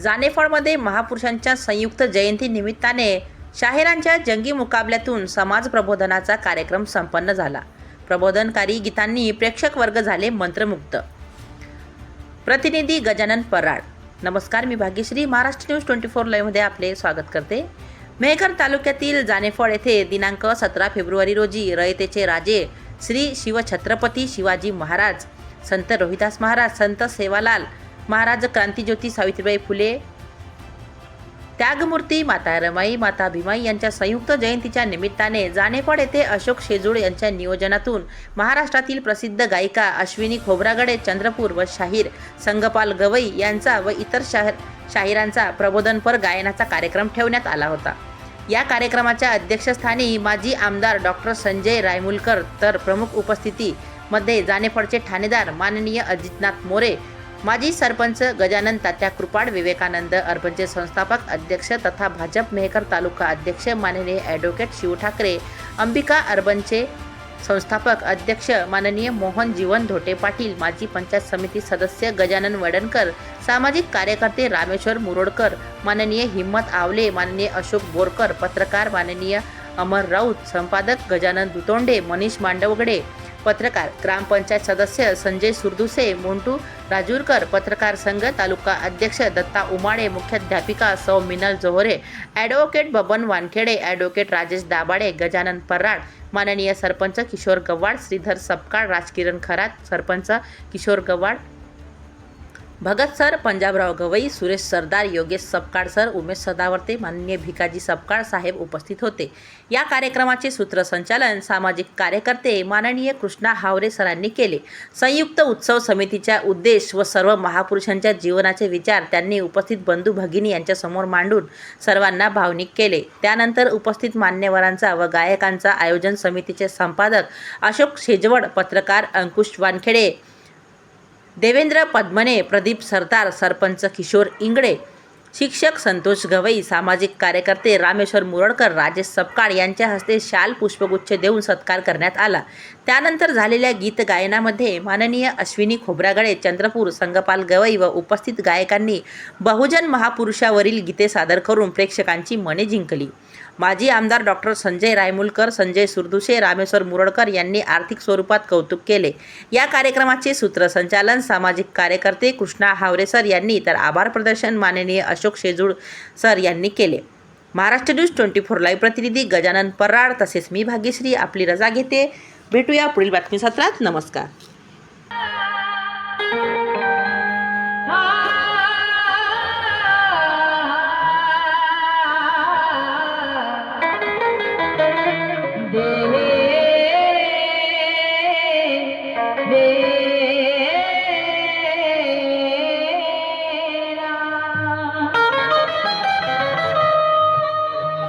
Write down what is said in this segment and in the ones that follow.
जानेफळमध्ये महापुरुषांच्या संयुक्त जयंती निमित्ताने शाहिरांच्या जंगी मुकाबल्यातून समाज प्रबोधनाचा कार्यक्रम संपन्न झाला. प्रबोधनकारी गीतांनी प्रेक्षक वर्ग झाले मंत्रमुग्ध. प्रतिनिधी गजानन पराड नमस्कार मी Bhagyashree. Maharashtra news twenty four लाईव्हमध्ये आपले स्वागत करते. मेहकर तालुक्यातील जानेफळ येथे दिनांक सतरा फेब्रुवारी रोजी रयतेचे राजे श्री शिवछत्रपती शिवाजी महाराज संत रोहिदास महाराज संत सेवालाल महाराज क्रांतीज्योती सावित्रीबाई फुले त्यागमूर्ती माता रमाई माता भीमाई यांच्या संयुक्त जयंतीच्या निमित्ताने जानेपड येथे अशोक शेजूळ यांच्या नियोजनातून महाराष्ट्रातील प्रसिद्ध गायिका अश्विनी खोब्रागडे चंद्रपूर व शाहीर संगपाल गवई यांचा व इतर शाहीर शाहिरांचा प्रबोधनपर गायनाचा कार्यक्रम ठेवण्यात आला होता. या कार्यक्रमाच्या अध्यक्षस्थानी माजी आमदार डॉक्टर संजय रायमुलकर तर प्रमुख उपस्थितीमध्ये जानेफळचे ठाणेदार माननीय अजितनाथ मोरे माजी सरपंच गजानन तात्या कृपाड विवेकानंद अर्बनचे संस्थापक अध्यक्ष तथा भाजप मेहकर तालुका अध्यक्ष माननीय ॲडव्होकेट शिव ठाकरे अंबिका अर्बनचे संस्थापक अध्यक्ष माननीय मोहन जीवन धोटे पाटील माजी पंचायत समिती सदस्य गजानन वडणकर सामाजिक कार्यकर्ते रामेश्वर मुरोडकर माननीय हिम्मत आवले माननीय अशोक बोरकर पत्रकार माननीय अमर राऊत संपादक गजानन दुतोंडे मनीष मांडवगडे पत्रकार ग्रामपंचायत सदस्य संजय सुरदुसे मोंटू राजूरकर पत्रकार संघ तालुका अध्यक्ष दत्ता उमाडे मुख्याध्यापिका सौ मिनल जोहरे ॲडव्होकेट बबन वानखेडे ॲडव्होकेट राजेश दाबाडे गजानन पराड माननीय सरपंच किशोर गव्हाड श्रीधर सपकाळ राजकिरण खरात सरपंच किशोर गव्हाड भगत सर पंजाबराव गवई सुरेश सरदार योगेश सपकाळ सर उमेश सदावर्ते माननीय भिकाजी सपकाळ साहेब उपस्थित होते. या कार्यक्रमाचे सूत्रसंचालन सामाजिक कार्यकर्ते माननीय कृष्णा हावरे सरांनी केले. संयुक्त उत्सव समितीचा उद्देश व सर्व महापुरुषांच्या जीवनाचे विचार त्यांनी उपस्थित बंधू भगिनी यांच्यासमोर मांडून सर्वांना भावनिक केले. त्यानंतर उपस्थित मान्यवरांचा व गायकांचा आयोजन समितीचे संपादक अशोक शेजवड पत्रकार अंकुश वानखेडे देवेंद्र पद्मने प्रदीप सरदार सरपंच किशोर इंगडे शिक्षक संतोष गवई सामाजिक कार्यकर्ते रामेश्वर मुरडकर राजेश सपकाळ यांच्या हस्ते शाल पुष्पगुच्छ देऊन सत्कार करण्यात आला. त्यानंतर झालेल्या गीत गायनामध्ये माननीय अश्विनी खोब्रागडे चंद्रपूर संगपाल गवई व उपस्थित गायकांनी बहुजन महापुरुषावरील गीते सादर करून प्रेक्षकांची मने जिंकली. माजी आमदार डॉक्टर संजय रायमुलकर संजय सुरदुशे रामेश्वर मुरडकर यांनी आर्थिक स्वरूपात कौतुक केले. या कार्यक्रमाचे सूत्रसंचालन सामाजिक कार्यकर्ते कृष्णा हावरे सर यांनी तर आभार प्रदर्शन माननीय अशोक शेजूळ सर यांनी केले. Maharashtra news twenty four live प्रतिनिधी गजानन पराड तसेच मी भाग्यश्री आपली रजा घेते. भेटूया पुढील बातमी सत्रात नमस्कार.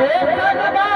से